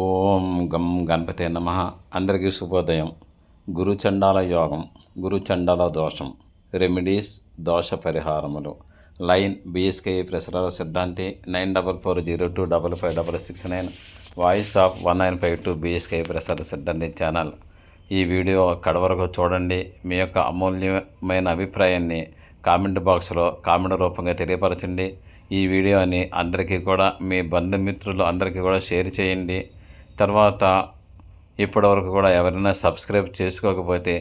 ఓం గం గణపతే నమ. అందరికీ శుభోదయం. గురుచండాల యోగం గురుచండాల దోషం రెమెడీస్ దోష పరిహారములు. Line BSK Prasarala Siddhanti nine double four zero two double five double six nine. Voice of one nine five two BSK Prasara Siddhanti channel. ఈ video కడవరకు చూడండి మీ యొక్క అమూల్యమైన అభిప్రాయాన్ని కామెంట్ బాక్స్లో కామెంట్ రూపంగా తెలియపరచండి. ఈ వీడియోని అందరికీ కూడా మీ బంధుమిత్రులు అందరికీ కూడా షేర్ చేయండి. తర్వాత ఇప్పటివరకు కూడా ఎవరైనా సబ్స్క్రైబ్ చేసుకోకపోతే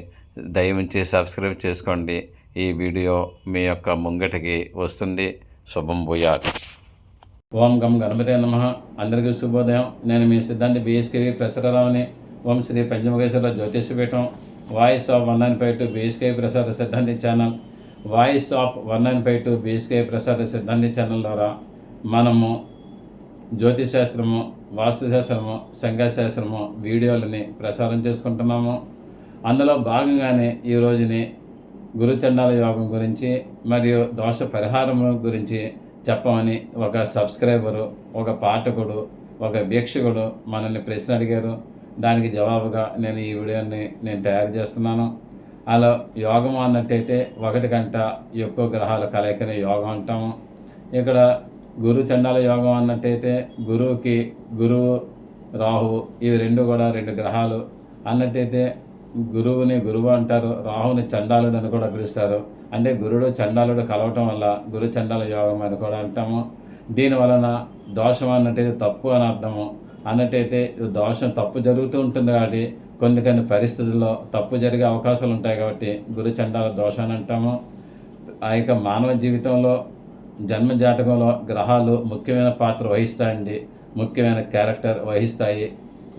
దయవుంచి సబ్స్క్రైబ్ చేసుకోండి. ఈ వీడియో మీ యొక్క ముంగటికి వస్తుంది. శుభం భూయాత్. ఓం గం గణపతి నమ. అందరికీ శుభోదయం. నేను మీ సిద్ధాంతి బీఎస్కేవి ప్రసరరావుని ఓం Shri Panchamukheshwara Jyotishapeetham voice of one nine five two BSK Prasada Siddhanti channel. Voice of one nine five two BSK Prasada Siddhanti channel ద్వారా మనము జ్యోతిశాస్త్రము వాస్తుశాస్త్రము సంఘశాస్త్రము వీడియోలని ప్రసారం చేసుకుంటున్నాము. అందులో భాగంగానే ఈ రోజుని గురుచండాల యోగం గురించి మరియు దోష పరిహారము గురించి చెప్పమని ఒక సబ్స్క్రైబరు ఒక పాఠకుడు ఒక వీక్షకుడు మనల్ని ప్రశ్న అడిగారు. దానికి జవాబుగా నేను ఈ వీడియోని నేను తయారు చేస్తున్నాను. అలా యోగం అన్నట్టయితే ఒకటి గంట ఎక్కువ గ్రహాలు కలయికని యోగం అంటాము. ఇక్కడ గురు చండాల యోగం అన్నట్టయితే గురువుకి గురువు రాహువు ఇవి రెండు కూడా రెండు గ్రహాలు. అన్నట్టయితే గురువుని గురువు అంటారు రాహుని చండాలుడు అని కూడా పిలుస్తారు. అంటే గురుడు చండాలుడు కలవటం వల్ల గురు చండాల యోగం అని కూడా అంటాము. దీని వలన దోషం అన్నట్టయితే తప్పు అని అర్థము. అన్నట్టయితే దోషం తప్పు జరుగుతూ ఉంటుంది కాబట్టి కొన్ని కొన్ని పరిస్థితుల్లో తప్పు జరిగే అవకాశాలు ఉంటాయి కాబట్టి గురు చండాల దోషం అని అంటాము. ఆ యొక్క మానవ జీవితంలో జన్మ జాతకంలో గ్రహాలు ముఖ్యమైన పాత్ర వహిస్తాయండి. ముఖ్యమైన క్యారెక్టర్ వహిస్తాయి.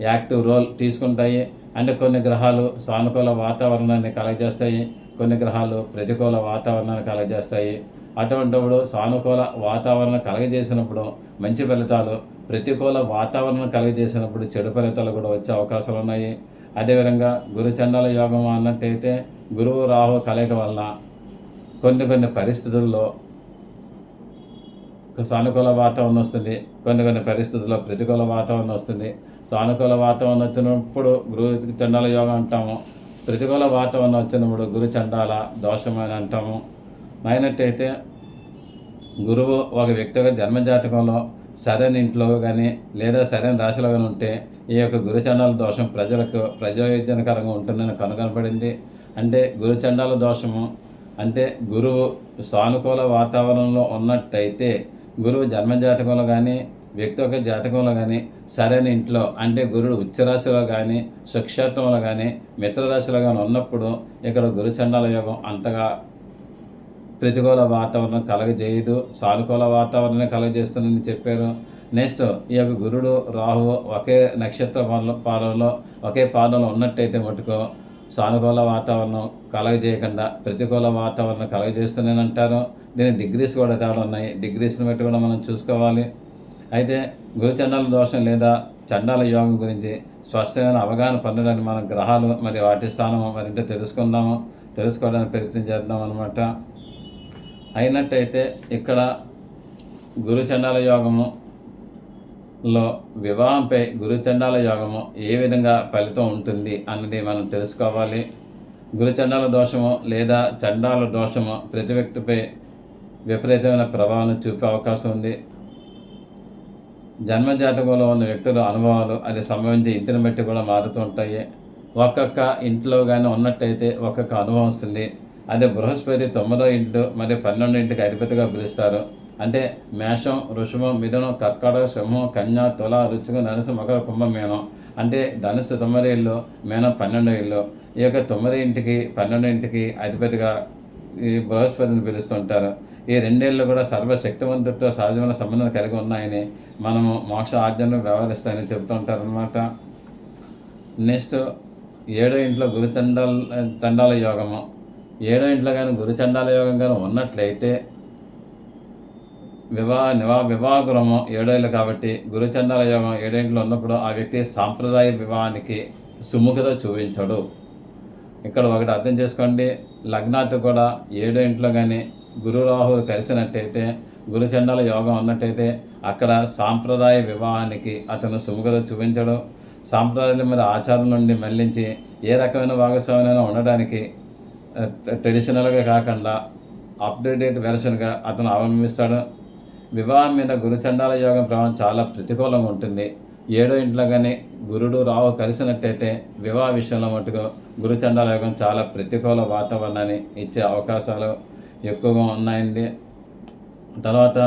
యాక్టివ్ రోల్ తీసుకుంటాయి. అంటే కొన్ని గ్రహాలు సానుకూల వాతావరణాన్ని కలగజేస్తాయి. కొన్ని గ్రహాలు ప్రతికూల వాతావరణాన్ని కలగజేస్తాయి. అటువంటిప్పుడు సానుకూల వాతావరణం కలగజేసినప్పుడు మంచి ఫలితాలు ప్రతికూల వాతావరణం కలగజేసినప్పుడు చెడు ఫలితాలు కూడా వచ్చే అవకాశాలు ఉన్నాయి. అదేవిధంగా గురుచండాల యోగం అన్నట్టయితే గురువు రాహు కలయిక వలన కొన్ని కొన్ని పరిస్థితుల్లో సానుకూల వాతావరణం వస్తుంది. కొన్ని కొన్ని పరిస్థితుల్లో ప్రతికూల వాతావరణం వస్తుంది. సానుకూల వాతావరణం వచ్చినప్పుడు గురు చండాల యోగం అంటాము. ప్రతికూల వాతావరణం వచ్చినప్పుడు గురు చండాల దోషమని అంటాము. అయినట్టయితే గురువు ఒక వ్యక్తిగత జన్మజాతకంలో సరైన ఇంట్లో కానీ లేదా సరైన రాశిలో కానీ ఉంటే ఈ యొక్క గురుచండాల దోషం ప్రజలకు ప్రయోజనకరంగా ఉంటుందని కనుగొనబడింది. అంటే గురుచండాల దోషము అంటే గురువు సానుకూల వాతావరణంలో ఉన్నట్టయితే గురువు జన్మజాతకంలో కానీ వ్యక్తి యొక్క జాతకంలో కానీ సరైన ఇంట్లో అంటే గురుడు ఉచ్చరాశిలో కానీ సుక్షేత్రంలో కానీ మిత్రరాశిలో కానీ ఉన్నప్పుడు ఇక్కడ గురుచండాల యోగం అంతగా ప్రతికూల వాతావరణం కలగజేయదు సానుకూల వాతావరణం కలగజేస్తుందని చెప్పారు. నెక్స్ట్ ఈ యొక్క గురుడు రాహు ఒకే నక్షత్ర పాలనలో ఒకే పాలనలో ఉన్నట్టయితే మటుకు సానుకూల వాతావరణం కలగజేయకుండా ప్రతికూల వాతావరణం కలగజేస్తుందని అంటారు. దీని డిగ్రీస్ కూడా తేడా ఉన్నాయి. డిగ్రీస్ని బట్టి కూడా మనం చూసుకోవాలి. అయితే గురుచండాల దోషం లేదా చండాల యోగం గురించి స్పష్టమైన అవగాహన పొందడానికి మన గ్రహాలు మరి వాటి స్థానం మరింత తెలుసుకుందాము. తెలుసుకోవడానికి ప్రయత్నం చేద్దాం అనమాట అయినట్టయితే ఇక్కడ గురుచండాల యోగము లో వివాహంపై గురుచండాల యోగము ఏ విధంగా ఫలితం ఉంటుంది అన్నది మనం తెలుసుకోవాలి. గురుచండాల దోషము లేదా చండాల దోషము ప్రతి వ్యక్తిపై విపరీతమైన ప్రభావం చూపే అవకాశం ఉంది. జన్మజాతకంలో ఉన్న వ్యక్తుల అనుభవాలు అది సంబంధించి ఇంటిని బట్టి కూడా మారుతూ ఉంటాయి. ఒక్కొక్క ఇంట్లో కానీ ఉన్నట్టయితే ఒక్కొక్క అనుభవం వస్తుంది. అదే బృహస్పతి తొమ్మిదో ఇంట్లో మరియు పన్నెండో ఇంటికి అధిపతిగా పిలుస్తారు. అంటే మేషం ఋషభం మిథునం కర్కాటక సింహం కన్యా తుల రుచిక ధనుసు మకర కుంభమేనం అంటే ధనుసు తొమ్మిది ఇల్లు మేనం పన్నెండో ఇల్లు ఈ యొక్క తొమ్మిది ఇంటికి పన్నెండో ఇంటికి అధిపతిగా ఈ బృహస్పతిని పిలుస్తుంటారు. ఈ రెండేళ్ళు కూడా సర్వశక్తివంతుడితో సహజమైన సంబంధం కలిగి ఉన్నాయని మనము మోక్ష ఆజ్ఞను వ్యవహరిస్తాయని చెబుతుంటారనమాట నెక్స్ట్ ఏడో ఇంట్లో గురుచండాల తండాల యోగము. ఏడో ఇంట్లో కానీ గురుచండాల యోగం కానీ ఉన్నట్లయితే వివాహ నివా వివాహ గృహము ఏడేళ్ళు కాబట్టి గురుచండాల యోగం ఏడో ఉన్నప్పుడు ఆ వ్యక్తి సాంప్రదాయ వివాహానికి సుముఖత చూపించడు. ఇక్కడ ఒకటి అర్థం చేసుకోండి. లగ్నాత్ కూడా ఏడో ఇంట్లో కానీ గురు రాహులు కలిసినట్టయితే గురుచండాల యోగం ఉన్నట్టయితే అక్కడ సాంప్రదాయ వివాహానికి అతను సుముఖత చూపించడం సాంప్రదాయం మీద ఆచారం నుండి మళ్ళించి ఏ రకమైన భాగస్వామ్యమైనా ఉండడానికి ట్రెడిషనల్గా కాకుండా అప్డేటెడ్ వెర్షన్గా అతను అవలంబిస్తాడు. వివాహం మీద గురుచండాల యోగం ప్రభావం చాలా ప్రతికూలంగా ఉంటుంది. ఏడో ఇంట్లో కానీ గురుడు రావు కలిసినట్టయితే వివాహ విషయంలో మటుకు గురుచండాల యోగం చాలా ప్రతికూల వాతావరణాన్ని ఇచ్చే అవకాశాలు ఎక్కువగా ఉన్నాయండి. తర్వాత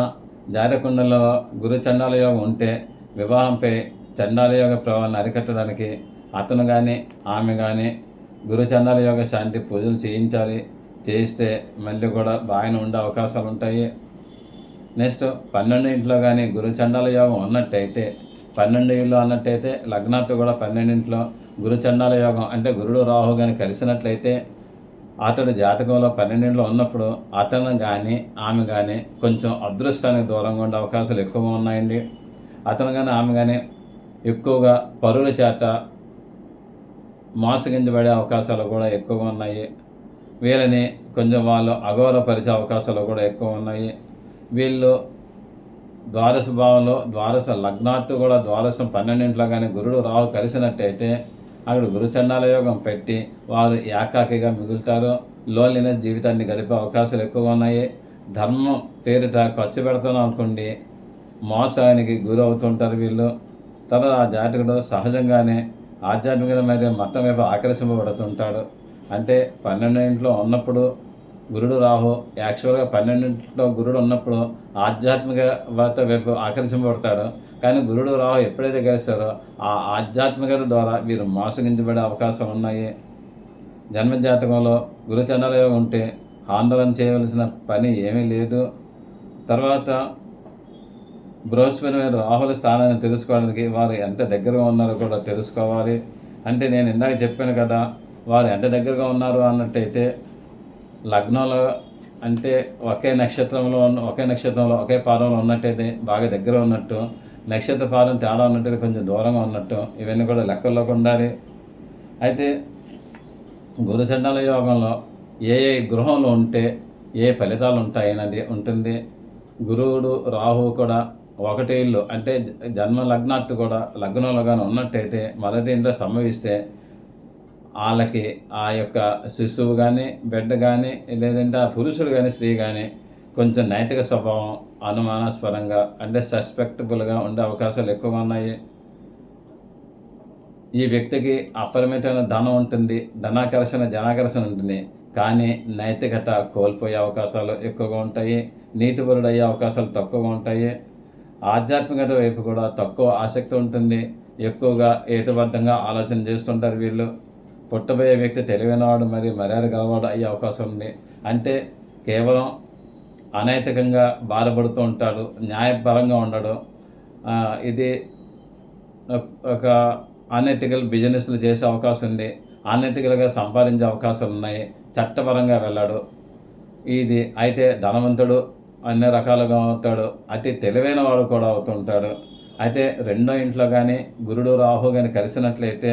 జాతకుండలో గురు చండాల యోగం ఉంటే వివాహంపై చండాల యోగ ప్రభావాన్ని అరికట్టడానికి అతను కానీ ఆమె కానీ గురు చండాల యోగ శాంతి పూజలు చేయించాలి. చేయిస్తే మళ్ళీ కూడా బాగానే ఉండే అవకాశాలు ఉంటాయి. నెక్స్ట్ పన్నెండు ఇంట్లో కానీ గురు చండాల యోగం ఉన్నట్టయితే పన్నెండు ఇల్లు అన్నట్టయితే లగ్నాత్తు కూడా పన్నెండింట్లో గురు చండాల యోగం అంటే గురుడు రాహు కానీ కలిసినట్లయితే అతడు జాతకంలో పన్నెండేళ్ళు ఉన్నప్పుడు అతను కానీ ఆమె కానీ కొంచెం అదృష్టానికి దూరంగా ఉండే అవకాశాలు ఎక్కువగా ఉన్నాయండి. అతను కానీ ఆమె కానీ ఎక్కువగా పరుల చేత మోసగించబడే అవకాశాలు కూడా ఎక్కువగా ఉన్నాయి. వీళ్ళని కొంచెం వాళ్ళు అగౌరవపరిచే అవకాశాలు కూడా ఎక్కువ ఉన్నాయి. వీళ్ళు ద్వాదశ భావంలో ద్వాదశ లగ్నాత్తు కూడా ద్వాదశం పన్నెండింట్లో కానీ గురుడు రావు కలిసినట్టయితే అక్కడ గురుచన్నాల యోగం పెట్టి వారు ఏకాకిగా మిగులుతారు. లోన్లీనెస్ జీవితాన్ని గడిపే అవకాశాలు ఎక్కువగా ఉన్నాయి. ధర్మం పేరిట ఖర్చు పెడతాను అనుకోండి మోసానికి గురి అవుతుంటారు వీళ్ళు. తర్వాత ఆ జాతకుడు సహజంగానే ఆధ్యాత్మిక మరియు మతం వైపు ఆకర్షింపబడుతుంటాడు. అంటే పన్నెండు ఇంట్లో ఉన్నప్పుడు గురుడు రాహు యాక్చువల్గా పన్నెండింటిలో గురుడు ఉన్నప్పుడు ఆధ్యాత్మికత వైపు ఆకర్షింపబడతాడు. కానీ గురుడు రాహు ఎప్పుడైతే కలిశారో ఆ ఆధ్యాత్మికత ద్వారా వీరు మోసగించబడే అవకాశం ఉన్నాయి. జన్మజాతకంలో గురుచండల ఉంటే ఆందోళన చేయవలసిన పని ఏమీ లేదు. తర్వాత బృహస్పతి రాహుల స్థానాన్ని తెలుసుకోవడానికి వారు ఎంత దగ్గరగా ఉన్నారో కూడా తెలుసుకోవాలి. అంటే నేను ఇందాక చెప్పాను కదా వారు ఎంత దగ్గరగా ఉన్నారు అన్నట్టయితే లగ్నంలో అంటే ఒకే నక్షత్రంలో ఉన్న ఒకే నక్షత్రంలో ఒకే పాదంలో ఉన్నట్టయితే బాగా దగ్గర ఉన్నట్టు నక్షత్ర ఫారం తేడా ఉన్నట్టు కొంచెం దూరంగా ఉన్నట్టు ఇవన్నీ కూడా లెక్కల్లోకి ఉండాలి. అయితే గురుచండాల యోగంలో ఏ ఏ గృహంలో ఉంటే ఏ ఫలితాలు ఉంటాయన్నది ఉంటుంది. గురువుడు రాహువు కూడా ఒకటి ఇల్లు. అంటే జన్మ లగ్నాత్తు కూడా లగ్నంలో కానీ ఉన్నట్టయితే మొదటి ఇంట్లో సంభవిస్తే వాళ్ళకి ఆ యొక్క శిశువు కానీ బిడ్డ కానీ లేదంటే ఆ పురుషుడు కానీ స్త్రీ కానీ కొంచెం నైతిక స్వభావం అనుమానాస్పరంగా అంటే సస్పెక్టబుల్గా ఉండే అవకాశాలు ఎక్కువగా ఉన్నాయి. ఈ వ్యక్తికి అపరిమితమైన ధనం ఉంటుంది ధనాకర్షణ జనాకర్షణ ఉంటుంది. కానీ నైతికత కోల్పోయే అవకాశాలు ఎక్కువగా ఉంటాయి నీతిపరుడు అయ్యే అవకాశాలు తక్కువగా ఉంటాయి. ఆధ్యాత్మికత వైపు కూడా తక్కువ ఆసక్తి ఉంటుంది. ఎక్కువగా హేతుబద్ధంగా ఆలోచన చేస్తుంటారు వీళ్ళు. పుట్టబోయే వ్యక్తి తెలివైనవాడు మరియు మర్యాద గలవాడు అయ్యే అవకాశం ఉంది. అంటే కేవలం అనైతికంగా బాధపడుతూ ఉంటాడు న్యాయపరంగా ఉండడు. ఇది ఒక అనైతికల్ బిజినెస్లు చేసే అవకాశం ఉంది. అనైతికలుగా సంపాదించే అవకాశాలు ఉన్నాయి. చట్టపరంగా వెళ్ళాడు. ఇది అయితే ధనవంతుడు అన్ని రకాలుగా అవుతాడు. అతి తెలివైన వాడు కూడా అవుతుంటాడు అయితే రెండో ఇంట్లో కానీ గురుడు రాహు కానీ కలిసినట్లయితే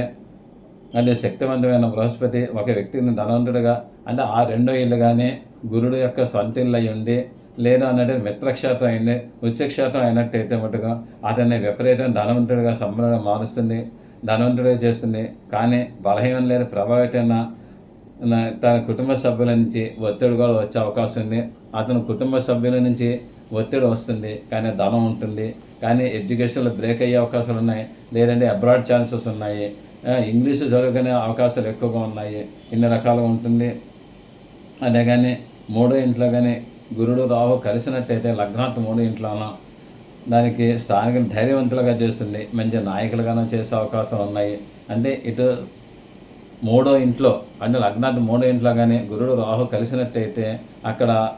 అది శక్తివంతమైన బృహస్పతి ఒక వ్యక్తిని ధనవంతుడిగా అంటే ఆ రెండో ఇల్లు కానీ గురుడు యొక్క సొంత ఇల్లు అయి ఉండి లేదా అన్నట్టు మిత్రక్షేత్రం అయింది. ఉచ్చక్షేత్రం అయినట్టయితే మటుగా అతన్ని విపరీతం ధనవంతుడిగా సంబరంగా మారుస్తుంది ధనవంతుడిగా చేస్తుంది. కానీ బలహీనం లేని ప్రభావితమైన తన కుటుంబ సభ్యుల నుంచి ఒత్తిడి కూడా వచ్చే అవకాశం ఉంది. అతను కుటుంబ సభ్యుల నుంచి ఒత్తిడి వస్తుంది కానీ ధనం ఉంటుంది. కానీ ఎడ్యుకేషన్లో బ్రేక్ అయ్యే అవకాశాలు ఉన్నాయి. లేదంటే అబ్రాడ్ ఛాన్సెస్ ఉన్నాయి. ఇంగ్లీషు చదువుకునే అవకాశాలు ఎక్కువగా ఉన్నాయి. ఇన్ని రకాలుగా ఉంటుంది. అదే కానీ మూడో ఇంట్లో కానీ గురుడు రాహు కలిసినట్టయితే లగ్నాత్ మూడో ఇంట్లోనో దానికి స్థానిక ధైర్యవంతులుగా చేస్తుంది. మంచి నాయకులుగానో చేసే అవకాశాలు ఉన్నాయి. అంటే ఇటు మూడో ఇంట్లో అంటే లగ్నాత్ మూడో ఇంట్లో కానీ గురుడు రాహు కలిసినట్టయితే అక్కడ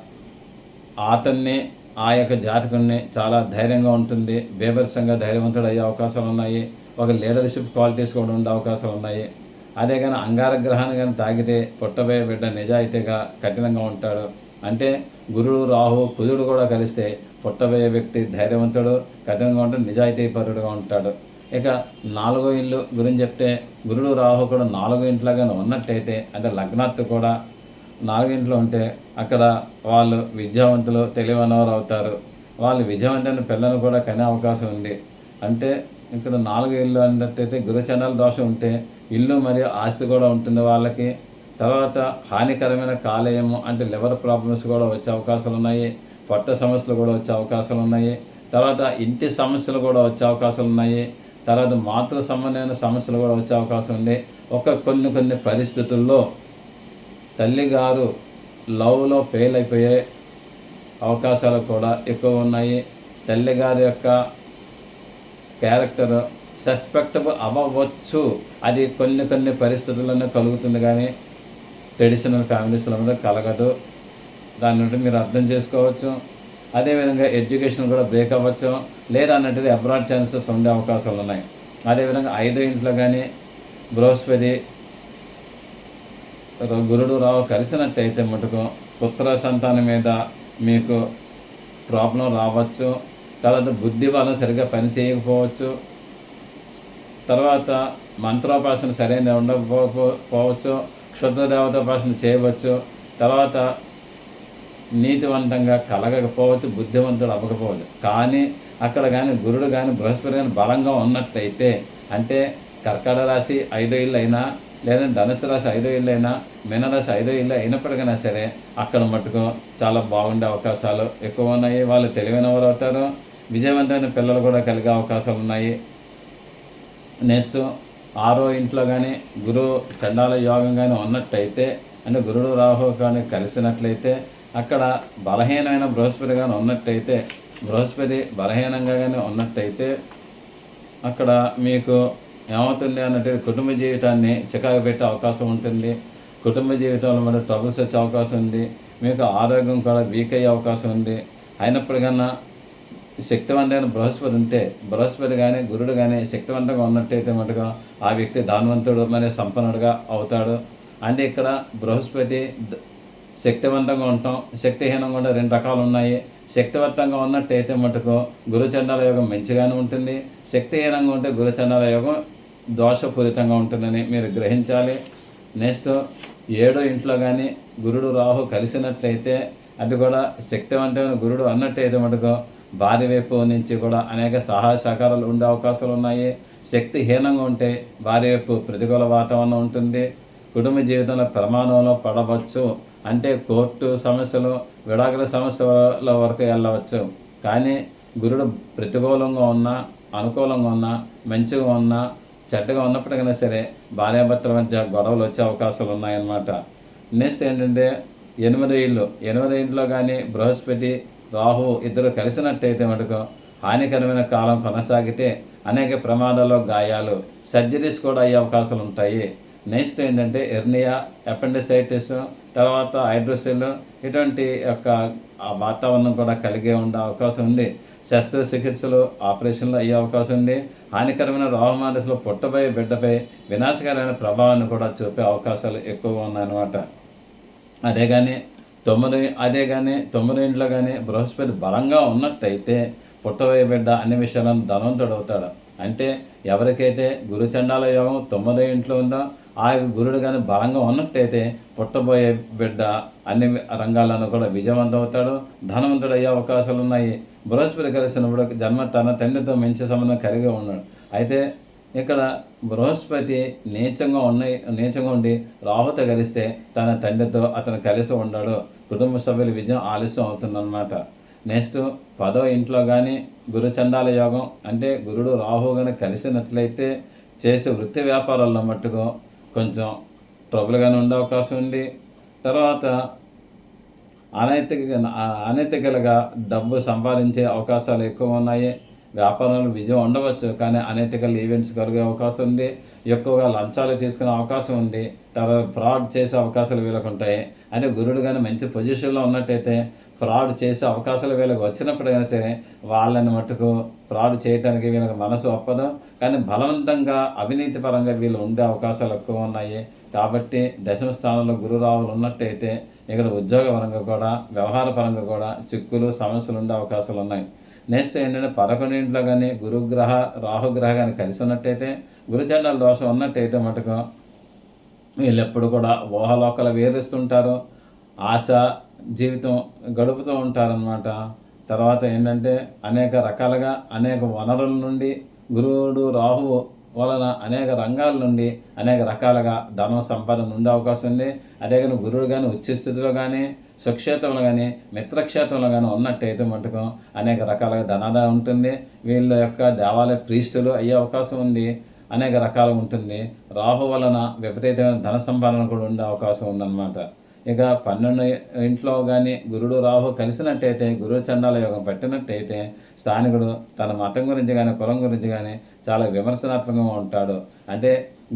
అతన్ని ఆ యొక్క జాతకుడిని చాలా ధైర్యంగా ఉంటుంది. బేభత్సంగా ధైర్యవంతుడు అయ్యే అవకాశాలు ఉన్నాయి. ఒక లీడర్షిప్ క్వాలిటీస్ కూడా ఉండే అవకాశాలు ఉన్నాయి. అదే కానీ అంగారగ్రహాన్ని కానీ తాగితే పుట్టబోయే బిడ్డ నిజాయితీగా కఠినంగా ఉంటాడు. అంటే గురుడు రాహు కుజుడు కూడా కలిస్తే పుట్టబోయే వ్యక్తి ధైర్యవంతుడు కఠినంగా ఉంటాడు నిజాయితీపరుడుగా ఉంటాడు. ఇక నాలుగో ఇల్లు గురించి చెప్తే గురుడు రాహు కూడా నాలుగో ఇంట్లోగానే ఉన్నట్టయితే అంటే లగ్నాత్తు కూడా నాలుగు ఇంట్లో ఉంటే అక్కడ వాళ్ళు విద్యావంతులు తెలివైనవారు అవుతారు. వాళ్ళు విజయవంతమైన పిల్లలు కూడా కనే అవకాశం ఉంది. అంటే ఇక్కడ నాలుగు ఇల్లు అన్నట్టయితే గురుచనాల దోషం ఉంటే ఇల్లు మరియు ఆస్తి కూడా ఉంటుంది వాళ్ళకి. తర్వాత హానికరమైన కాలేయము అంటే లివర్ ప్రాబ్లమ్స్ కూడా వచ్చే అవకాశాలు ఉన్నాయి. పొట్ట సమస్యలు కూడా వచ్చే అవకాశాలు ఉన్నాయి. తర్వాత ఇంటి సమస్యలు కూడా వచ్చే అవకాశాలు ఉన్నాయి. తర్వాత మాతృ సంబంధమైన సమస్యలు కూడా వచ్చే అవకాశం ఉంది. ఒక కొన్ని కొన్ని పరిస్థితుల్లో తల్లిగారు లవ్లో ఫెయిల్ అయిపోయే అవకాశాలు కూడా ఎక్కువ ఉన్నాయి. తల్లిగారి యొక్క క్యారెక్టర్ సస్పెక్టబుల్ అవ్వవచ్చు. అది కొన్ని కొన్ని పరిస్థితుల్లోనే కలుగుతుంది కానీ ట్రెడిషనల్ ఫ్యామిలీస్లో కలగదు. దాని నుండి మీరు అర్థం చేసుకోవచ్చు. అదేవిధంగా ఎడ్యుకేషన్ కూడా బ్రేక్ అవ్వచ్చు. లేదా అన్నట్టు అబ్రాడ్ ఛాన్సెస్ ఉండే అవకాశాలు ఉన్నాయి. అదేవిధంగా ఐదో ఇంట్లో కానీ బృహస్పతి గురుడు రావు కలిసినట్టయితే మటుకు పుత్ర సంతానం మీద మీకు ప్రాబ్లం రావచ్చు. తర్వాత బుద్ధి వలన సరిగ్గా పని చేయకపోవచ్చు. తర్వాత మంత్రోపాసన సరైన ఉండకపోవచ్చు క్షుద్రదేవతోపాసన చేయవచ్చు. తర్వాత నీతివంతంగా కలగకపోవచ్చు బుద్ధివంతుడు అవ్వకపోవచ్చు. కానీ అక్కడ కానీ గురుడు కానీ బృహస్పతి కానీ బలంగా ఉన్నట్టయితే అంటే కర్కట రాశి ఐదో ఇల్లు అయినా లేదా ధనుసు రాశి ఐదో ఇల్లు అయినా మీనరాశి ఐదో ఇల్లు అయినప్పటికైనా సరే అక్కడ మటుకు చాలా బాగుండే అవకాశాలు ఎక్కువ ఉన్నాయి. వాళ్ళు తెలివైన వారు అవుతారు. విజయవంతమైన పిల్లలు కూడా కలిగే అవకాశాలు ఉన్నాయి. నెక్స్ట్ ఆరో ఇంట్లో కానీ గురువు చండాల యోగం కానీ ఉన్నట్టయితే అంటే గురుడు రాహు కానీ కలిసినట్లయితే అక్కడ బలహీనమైన బృహస్పతి కానీ ఉన్నట్టయితే బృహస్పతి బలహీనంగా కానీ ఉన్నట్టయితే అక్కడ మీకు ఏమవుతుంది అన్నట్టు కుటుంబ జీవితాన్ని చికాకు పెట్టే అవకాశం ఉంటుంది. కుటుంబ జీవితంలో మన ట్రబుల్స్ వచ్చే అవకాశం ఉంది. మీకు ఆరోగ్యం కూడా వీక్ అయ్యే అవకాశం ఉంది. అయినప్పటికన్నా శక్తివంతమైన బృహస్పతి ఉంటే బృహస్పతి కానీ గురుడు కానీ శక్తివంతంగా ఉన్నట్టయితే మటుగా ఆ వ్యక్తి ధనవంతుడు మరియు సంపన్నుడుగా అవుతాడు. అంటే ఇక్కడ బృహస్పతి శక్తివంతంగా ఉంటాం శక్తిహీనంగా ఉండే రెండు రకాలు ఉన్నాయి. శక్తివంతంగా ఉన్నట్టయితే మటుకు గురుచండాల యోగం మంచిగానే ఉంటుంది. శక్తిహీనంగా ఉంటే గురుచండాల యోగం దోషపూరితంగా ఉంటుందని మీరు గ్రహించాలి. నెక్స్ట్ ఏడో ఇంట్లో కానీ గురుడు రాహు కలిసినట్లయితే అది కూడా శక్తివంతమైన గురుడు అన్నట్టయితే మటుకు భార్య వైపు నుంచి కూడా అనేక సహాయ సహకారాలు ఉండే అవకాశాలు ఉన్నాయి. శక్తి హీనంగా ఉంటే భార్య వైపు ప్రతికూల వాతావరణం ఉంటుంది. కుటుంబ జీవితంలో ప్రమాదంలో పడవచ్చు. అంటే కోర్టు సమస్యలు విడాకుల సమస్యల వరకు వెళ్ళవచ్చు. కానీ గురుడు ప్రతికూలంగా ఉన్నా అనుకూలంగా ఉన్నా మంచిగా ఉన్నా చెడ్డగా ఉన్నప్పటికైనా సరే భార్యాభర్తల మధ్య గొడవలు వచ్చే అవకాశాలు ఉన్నాయన్నమాట. నెక్స్ట్ ఏంటంటే ఎనిమిది ఇళ్ళు ఎనిమిది ఇంట్లో కానీ బృహస్పతి రాహు ఇద్దరు కలిసినట్టయితే మటుకు హానికరమైన కాలం కొనసాగితే అనేక ప్రమాదాల్లో గాయాలు సర్జరీస్ కూడా అయ్యే అవకాశాలు ఉంటాయి. నెక్స్ట్ ఏంటంటే ఎర్నియా అపెండిసైటిస్ తర్వాత హైడ్రోసెల్ ఇటువంటి యొక్క వాతావరణం కూడా కలిగే ఉండే అవకాశం ఉంది. శస్త్రచికిత్సలు ఆపరేషన్లు అయ్యే అవకాశం ఉంది. హానికరమైన రోహమానసులు పుట్టపై బిడ్డపై వినాశకరమైన ప్రభావాన్ని కూడా చూపే అవకాశాలు ఎక్కువగా ఉన్నాయన్నమాట. అదే కానీ తొమ్మిది అదే కానీ తొమ్మిది ఇంట్లో కానీ బృహస్పతి బలంగా ఉన్నట్టయితే పుట్టబోయే బిడ్డ అన్ని విషయాలను ధనవంతుడు అవుతాడు. అంటే ఎవరికైతే గురుచండాల యోగం తొమ్మిదో ఇంట్లో ఉందో ఆ గురుడు కానీ బలంగా ఉన్నట్టయితే పుట్టబోయే బిడ్డ అన్ని రంగాలను కూడా విజయవంతం అవుతాడు ధనవంతుడు అయ్యే అవకాశాలు ఉన్నాయి. బృహస్పతి కలిసినప్పుడు జన్మ తన తండ్రితో మంచి సంబంధం కలిగి ఉన్నాడు. అయితే ఇక్కడ బృహస్పతి నీచంగా ఉన్న నీచంగా ఉండి రాహుతో కలిస్తే తన తండ్రితో అతను కలిసి ఉన్నాడు కుటుంబ సభ్యుల విజయం ఆలస్యం అవుతుందన్నమాట. నెక్స్ట్ పదో ఇంట్లో కానీ గురుచండాల యోగం అంటే గురుడు రాహు కానీ కలిసినట్లయితే చేసే వృత్తి వ్యాపారాల్లో మట్టుకు కొంచెం ట్రబుల్గానే ఉండే అవకాశం ఉంది. తర్వాత అనైతిక అనైతికలుగా డబ్బు సంపాదించే అవకాశాలు ఎక్కువ ఉన్నాయి. వ్యాపారంలో విజయం ఉండవచ్చు కానీ అనైతికల్ ఈవెంట్స్ కలిగే అవకాశం ఉంది. ఎక్కువగా లంచాలు తీసుకునే అవకాశం ఉంది. తర్వాత ఫ్రాడ్ చేసే అవకాశాలు వీళ్ళకు ఉంటాయి. అంటే గురుడు కానీ మంచి పొజిషన్లో ఉన్నట్టయితే ఫ్రాడ్ చేసే అవకాశాలు వీళ్ళకి వచ్చినప్పుడైనా సరే వాళ్ళని మట్టుకు ఫ్రాడ్ చేయడానికి వీళ్ళకి మనసు ఒప్పదు. కానీ బలవంతంగా అవినీతి పరంగా వీళ్ళు ఉండే అవకాశాలు ఎక్కువ ఉన్నాయి. కాబట్టి దశమ స్థానంలో గురురావులు ఉన్నట్టయితే ఇక్కడ ఉద్యోగ పరంగా కూడా వ్యవహార పరంగా కూడా చిక్కులు సమస్యలు ఉండే అవకాశాలు ఉన్నాయి. నెక్స్ట్ ఏంటంటే పదకొండింట్లో కానీ గురుగ్రహ రాహుగ్రహ కానీ కలిసి ఉన్నట్టయితే గురుచండాల దోషం ఉన్నట్టయితే మటుకు వీళ్ళు ఎప్పుడు కూడా ఊహలోకలు వేరుస్తుంటారు ఆశ జీవితం గడుపుతూ ఉంటారనమాట తర్వాత ఏంటంటే అనేక రకాలుగా అనేక వనరుల నుండి గురువుడు రాహువు వలన అనేక రంగాల నుండి అనేక రకాలుగా ధనం సంపాదన ఉండే అవకాశం ఉంది. అదే కానీ గురువుడు కానీ ఉచ్చ స్థితిలో కానీ స్వక్షేత్రంలో కానీ మిత్రక్షేత్రంలో కానీ ఉన్నట్టయితే మటుకు అనేక రకాలుగా ధనాదాయం ఉంటుంది. వీళ్ళ యొక్క దేవాలయ ప్రీస్తులు అయ్యే అవకాశం ఉంది. అనేక రకాలుగా ఉంటుంది. రాహు వలన విపరీతమైన ధన సంపాదన కూడా ఉండే అవకాశం ఉందన్నమాట. ఇక పన్నెండు ఇంట్లో కానీ గురుడు రాహు కలిసినట్టయితే గురువు చండాల యోగం పట్టినట్టయితే స్థానికుడు తన మతం గురించి కానీ కులం గురించి కానీ చాలా విమర్శనాత్మకంగా ఉంటాడు. అంటే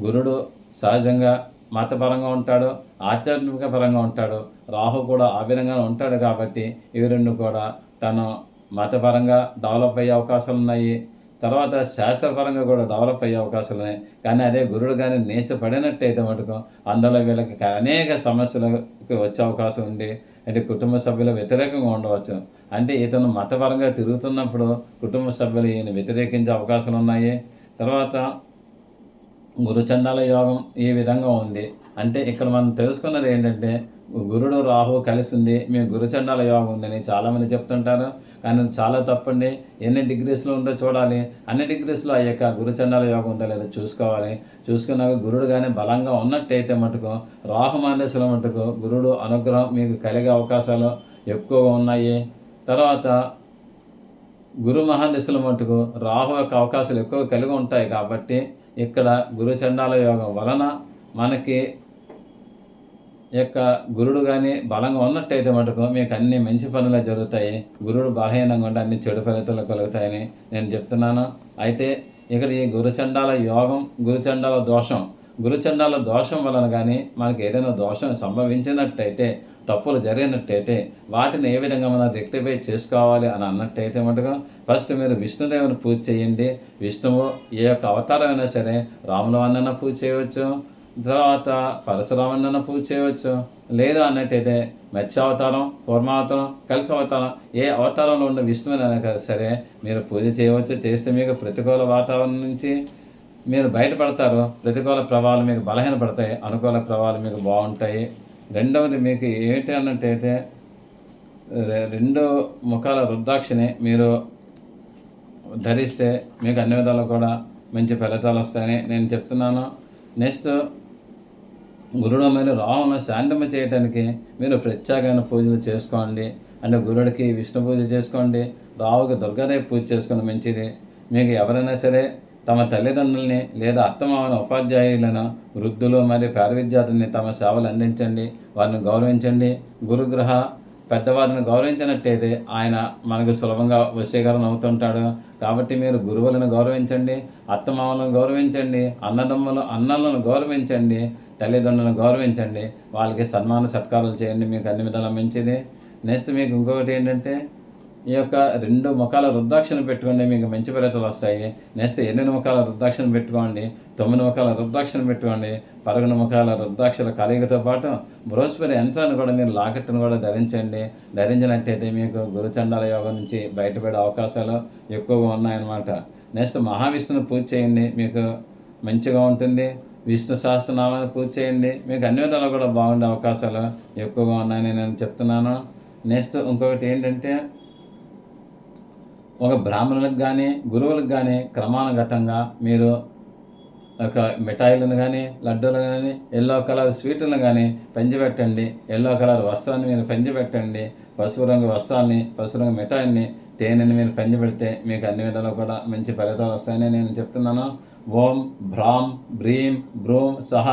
గురుడు సహజంగా మతపరంగా ఉంటాడు ఆధ్యాత్మిక పరంగా ఉంటాడు. రాహు కూడా ఆ విధంగానే ఉంటాడు కాబట్టి ఇవి రెండు కూడా తను మతపరంగా డెవలప్ అయ్యే అవకాశాలు ఉన్నాయి. తర్వాత శాస్త్రపరంగా కూడా డెవలప్ అయ్యే అవకాశాలు ఉన్నాయి. కానీ అదే గురుడు కానీ నేచ పడినట్టయితే మటుకు అందులో వీళ్ళకి అనేక సమస్యలకు వచ్చే అవకాశం ఉంది. అయితే కుటుంబ సభ్యులు వ్యతిరేకంగా ఉండవచ్చు. అంటే ఇతను మతపరంగా తిరుగుతున్నప్పుడు కుటుంబ సభ్యులు ఈయన వ్యతిరేకించే అవకాశాలు ఉన్నాయి. తర్వాత గురుచండాల యోగం ఈ విధంగా ఉంది. అంటే ఇక్కడ మనం తెలుసుకున్నది ఏంటంటే గురుడు రాహు కలిసి ఉంది మీ గురుచండాల యోగం ఉందని చాలామంది చెప్తుంటారు. కానీ చాలా తప్పండి. ఎన్ని డిగ్రీస్లో ఉందో చూడాలి. అన్ని డిగ్రీస్లో అయ్యాక గురుచండాల యోగం ఉందో లేదో చూసుకోవాలి. చూసుకున్నాక గురుడు కానీ బలంగా ఉన్నట్టయితే మటుకు రాహు మాండేశ్వర మటుకు గురుడు అనుగ్రహం మీకు కలిగే అవకాశాలు ఎక్కువగా ఉన్నాయి. తర్వాత గురు మహాదశల మటుకు రాహు యొక్క అవకాశాలు ఎక్కువ కలిగి ఉంటాయి కాబట్టి ఇక్కడ గురు చండాల యోగం వలన మనకి యొక్క గురుడు కానీ బలంగా ఉన్నట్టయితే మటుకు మీకు అన్ని మంచి పనులు జరుగుతాయి. గురుడు బలహీనంగా ఉంటే అన్ని చెడు ఫలితాలు కలుగుతాయని నేను చెప్తున్నాను. అయితే ఇక్కడ ఈ గురుచండాల యోగం గురుచండాల దోషం గురుచండాల దోషం వలన కానీ మనకి ఏదైనా దోషం సంభవించినట్టయితే తప్పులు జరిగినట్టయితే వాటిని ఏ విధంగా మనం రెక్టిఫై చేసుకోవాలి అని అన్నట్టయితే మటుకు ఫస్ట్ మీరు విష్ణుదేవుని పూజ చేయండి. విష్ణువు ఏ యొక్క అవతారమైనా సరే రాముల వన్నైనా పూజ చేయవచ్చు. తర్వాత పరశురామన్న పూజ చేయవచ్చు? లేదు అన్నట్టయితే మత్స్యావతారం కూర్మావతారం కలిక అవతారం ఏ అవతారంలో ఉన్న విష్ణువునైనా సరే మీరు పూజ చేయవచ్చు చేస్తే మీకు ప్రతికూల వాతావరణం నుంచి మీరు బయటపడతారు. ప్రతికూల ప్రభావాలు మీకు బలహీనపడతాయి అనుకూల ప్రభావాలు మీకు బాగుంటాయి. రెండవది మీకు ఏంటి అన్నట్టయితే రెండు ముఖాల రుద్రాక్షని మీరు ధరిస్తే మీకు అన్ని విధాలు కూడా మంచి ఫలితాలు వస్తాయని నేను చెప్తున్నాను. నెక్స్ట్ గురుడు మీరు శాంతమ చేయటానికి మీరు ప్రత్యేకమైన పూజలు చేసుకోండి. అంటే గురుడికి విష్ణు పూజ చేసుకోండి రావుకి దుర్గాదేవి పూజ చేసుకోండి మంచిది. మీకు ఎవరైనా సరే తమ తల్లిదండ్రుల్ని లేదా అత్తమామని ఉపాధ్యాయులను వృద్ధులు మరియు పేద విద్యార్థుల్ని తమ సేవలు అందించండి వారిని గౌరవించండి. గురుగ్రహ పెద్దవారిని గౌరవించినట్టయితే ఆయన మనకు సులభంగా వశీకరణ అవుతుంటాడు. కాబట్టి మీరు గురువులను గౌరవించండి అత్తమామలను గౌరవించండి అన్నదమ్ములు అన్నలను గౌరవించండి. తల్లిదండ్రులను గౌరవించండి. వాళ్ళకి సన్మాన సత్కారాలు చేయండి. మీకు అన్ని విధాలా మంచిది నెక్స్ట్ మీకు ఇంకొకటి ఏంటంటే ఈ యొక్క రెండు ముఖాల రుద్రాక్షను పెట్టుకోండి. మీకు మంచి ఫలితాలు వస్తాయి. నెక్స్ట్ ఎనిమిది ముఖాల రుద్రాక్షను పెట్టుకోండి. తొమ్మిది ముఖాల రుద్రాక్షను పెట్టుకోండి. పదకొండు ముఖాల రుద్రాక్షల కలయికతో పాటు బృహస్పతి యంత్రాన్ని కూడా మీరు లాకెట్ను కూడా ధరించండి. ధరించినట్టయితే మీకు గురుచండాల యోగం నుంచి బయటపడే అవకాశాలు ఎక్కువగా ఉన్నాయన్నమాట. నెక్స్ట్ మహావిష్ణుని పూజ చేయండి. మీకు మంచిగా ఉంటుంది. విష్ణు సహస్రనామాన్ని పూజ చేయండి. మీకు అన్ని విధాలు కూడా బాగుండే అవకాశాలు ఎక్కువగా ఉన్నాయని నేను చెప్తున్నాను. నెక్స్ట్ ఇంకొకటి ఏంటంటే ఒక బ్రాహ్మణులకు కానీ గురువులకు కానీ క్రమానుగతంగా మీరు ఒక మిఠాయిలను కానీ లడ్డూలు కానీ ఎల్లో కలర్ స్వీట్లను కానీ పెంచిపెట్టండి. ఎల్లో కలర్ వస్త్రాన్ని మీరు పెంచిపెట్టండి. పసుపు రంగు వస్త్రాన్ని పసుపు రంగు మిఠాయిని తేనెని మీరు పెంచిపెడితే మీకు అన్ని విధాలు కూడా మంచి ఫలితాలు వస్తాయని నేను చెప్తున్నాను. ఓం భ్రాం భ్రీం భ్రూం సహ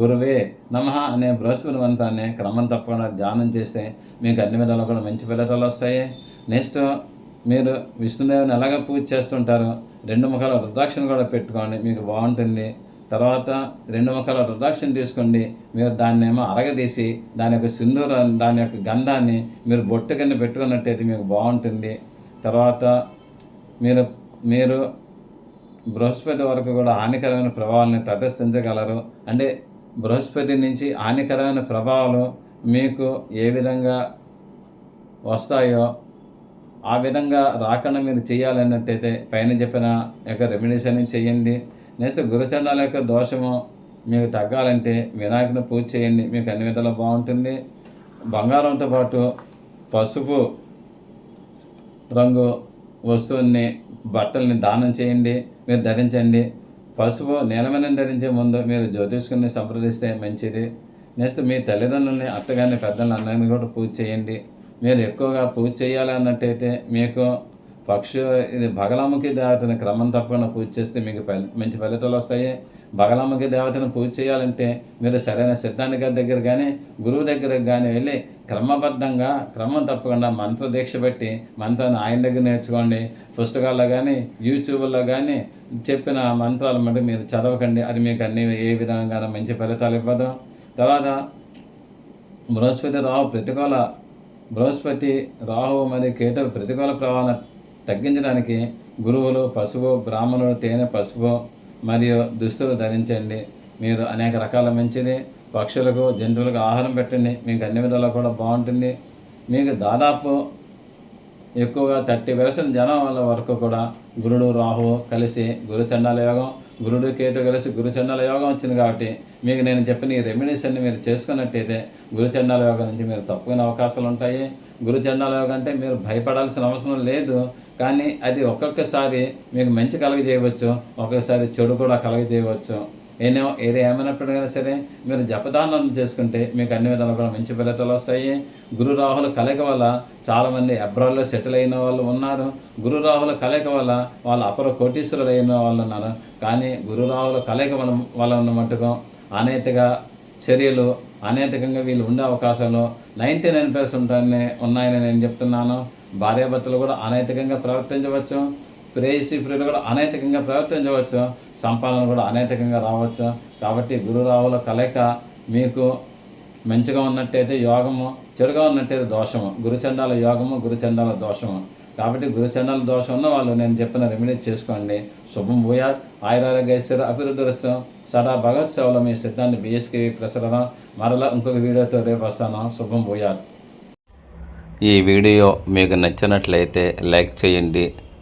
గురువే నమ అనే బృహస్పతి మంత్రాన్ని క్రమం తప్పకుండా ధ్యానం చేస్తే మీకు అన్ని విధాలు కూడా మంచి ఫలితాలు వస్తాయి. నెక్స్ట్ మీరు విష్ణుదేవుని ఎలాగ పూజ చేస్తుంటారు రెండు ముఖాల రుద్రాక్షను కూడా పెట్టుకోండి మీకు బాగుంటుంది. తర్వాత రెండు ముఖాల రుద్రాక్షని తీసుకోండి మీరు దాన్ని ఏమో అరగదీసి దాని యొక్క సింధూర దాని యొక్క గంధాన్ని మీరు బొట్టు కింద పెట్టుకున్నట్టయితే మీకు బాగుంటుంది. తర్వాత మీరు మీరు బృహస్పతి వరకు కూడా హానికరమైన ప్రభావాలని తటస్థించగలరు. అంటే బృహస్పతి నుంచి హానికరమైన ప్రభావాలు మీకు ఏ విధంగా వస్తాయో ఆ విధంగా రాకుండా మీరు చేయాలన్నట్టయితే పైన చెప్పిన యొక్క రెమెడీస్ అని చేయండి. నెక్స్ట్ గురుచండాల యొక్క దోషము మీకు తగ్గాలంటే వినాయకుని పూజ చేయండి. మీకు అన్ని విధాలు బాగుంటుంది. బంగారంతో పాటు పసుపు రంగు వస్తువుల్ని బట్టల్ని దానం చేయండి మీరు ధరించండి. పసుపు నీలమని ధరించే ముందు మీరు జ్యోతిష్కుని సంప్రదిస్తే మంచిది. నెక్స్ట్ మీ తల్లిదండ్రులని అత్తగారిని పెద్దలను అందరినీ కూడా పూజ చేయండి. మీరు ఎక్కువగా పూజ చేయాలి అన్నట్టయితే మీకు పక్షు ఇది బగలమ్మకి దేవతని క్రమం తప్పకుండా పూజ చేస్తే మీకు మంచి ఫలితాలు వస్తాయి. బగలమ్మకి దేవతను పూజ చేయాలంటే మీరు సరైన సిద్ధాంతి గారి దగ్గర కానీ గురువు దగ్గరకు కానీ వెళ్ళి క్రమబద్ధంగా క్రమం తప్పకుండా మంత్ర దీక్ష పెట్టి మంత్రాన్ని ఆయన దగ్గర నేర్చుకోండి. పుస్తకాల్లో కానీ యూట్యూబ్లో కానీ చెప్పిన మంత్రాలు మటు మీరు చదవకండి. అది మీకు అన్ని ఏ విధంగా మంచి ఫలితాలు ఇవ్వదు. తర్వాత బృహస్పతి రాహు ప్రతికూల బృహస్పతి రాహు మరియు కేతువు ప్రతికూల ప్రవాహం తగ్గించడానికి గురువులు పసుపు బ్రాహ్మణులు తేనె పసుపు మరియు దుస్తులు ధరించండి. మీరు అనేక రకాల మంచిది పక్షులకు జంతువులకు ఆహారం పెట్టండి. మీకు అన్ని విధాలా కూడా బాగుంటుంది. మీకు దాదాపు ఎక్కువగా థర్టీ పర్సెంట్ జనం వాళ్ళ వరకు కూడా గురుడు రాహు కలిసి గురు చండాల యోగం గురుడు కేతు కలిసి గురు చండాల యోగం వచ్చింది కాబట్టి మీకు నేను చెప్పిన ఈ రెమెడీస్ అన్ని మీరు చేసుకున్నట్టయితే గురు చండాల యోగం నుంచి మీరు తప్పుకునే అవకాశాలు ఉంటాయి. గురు చండాల యోగం అంటే మీరు భయపడాల్సిన అవసరం లేదు. కానీ అది ఒక్కొక్కసారి మీకు మంచి కలగజేయవచ్చు. ఒక్కొక్కసారి చెడు కూడా కలగజేయవచ్చు. ఏమో ఏది ఏమైనప్పటికైనా సరే మీరు జపదానం చేసుకుంటే మీకు అన్ని విధాలు కూడా మంచి ఫలితాలు వస్తాయి. గురు రాహుల కలయిక వల్ల చాలామంది అబ్రాల్లో సెటిల్ అయిన వాళ్ళు ఉన్నారు. గురు రాహుల కలయిక వల్ల వాళ్ళు అపర కోటీశ్వరులు అయిన వాళ్ళు ఉన్నారు. కానీ గురు రాహుల కలయిక వల్ల వల్ల ఉన్న మట్టుకు అనేతగా చర్యలు అనేతకంగా వీళ్ళు ఉండే అవకాశాలు నైంటీ నైన్ పర్సెంట్ ఉన్నాయని నేను చెప్తున్నాను. భార్యాభర్తలు కూడా అనైతికంగా ప్రవర్తించవచ్చు. ప్రేయసి ప్రియులు కూడా అనైతికంగా ప్రవర్తించవచ్చు. సంపాదన కూడా అనైతికంగా రావచ్చు. కాబట్టి గురురావుల కలయిక మీకు మంచిగా ఉన్నట్టయితే యోగము చెడుగా ఉన్నట్టయితే దోషము. గురుచండాల యోగము గురుచండాల దోషము. కాబట్టి గురుచండాల దోషం ఉన్న వాళ్ళు నేను చెప్పిన రెమెడీ చేసుకోండి. శుభం భూయాత్ ఆయురారోగ్యశ్వర అభివృద్ధి రసం సదా భగవత్ సేవలో మీ సిద్ధాన్ని బిఎస్కే ప్రసరణ. మరలా ఇంకొక వీడియోతో రేపు వస్తాను. శుభం భూయాత్. ఈ వీడియో మీకు నచ్చినట్లయితే లైక్ చేయండి.